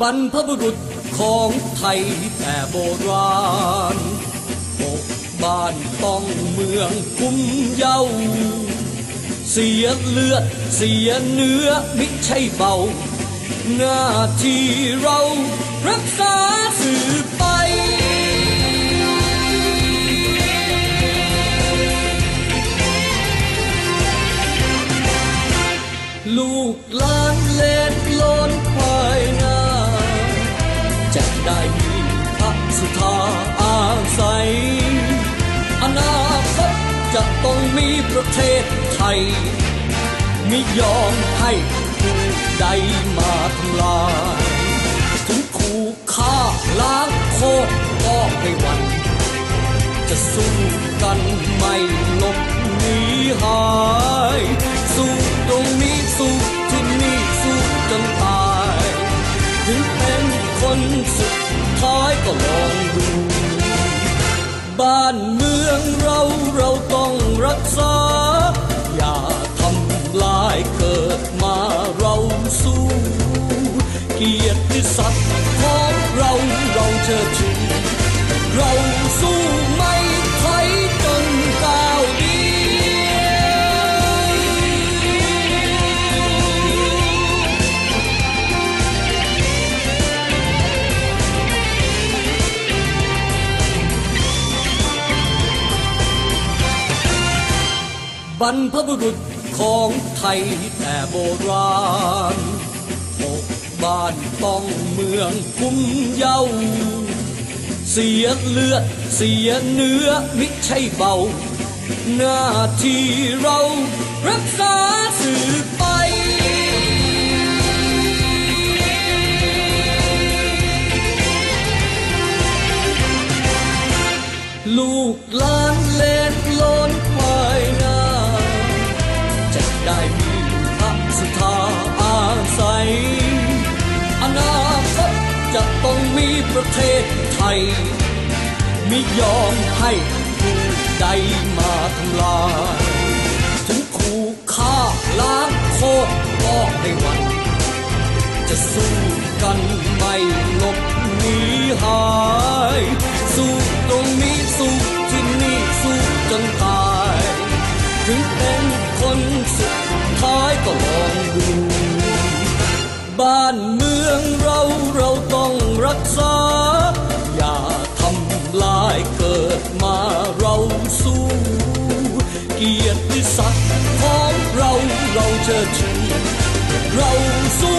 บรรพบุรุษของไทยแต่โบราณปกบ้านต้องเมืองคุ้มเยาวเสียเลือดเสียเนื้อมิใช่เบา หน้าที่เรารักษาสืบไปลูกหลานเล่ ได้มีพักสุธาอาศัย อนาคตจะต้องมีประเทศไทย ไม่ยอมให้ผู้ใดมาทำลายถึงขู่ฆ่าล้างโคตรก็ไม่หวั่นจะสู้กันไม่ลบหนีหาย สู้ตรงนี้สู้ ก็ลองดูบ้านเมืองเราเราต้องรักษา อย่าทำลายเกิด บรรพบุรุษของไทยแต่โบราณปกบ้านต้องเมืองคุ้มเยาวเสียเลือดเสียเนื้อมิใช่เบา หน้าที่เรารักษาสืบไปลูกหลานเล่นล้ ได้มีพระสุธาอาศัย อนาคตจะต้องมีประเทศไทย ไม่ยอมให้ผู้ใดมาทำลายถึงขู่ฆ่าล้างโคตรก็ไม่หวั่นจะสู้ องเราเราต้องรักษา อย่าทำลายเกิดมาเราสู้ เกียรติศักดิ์ของเราเราเชิดชูเราสู้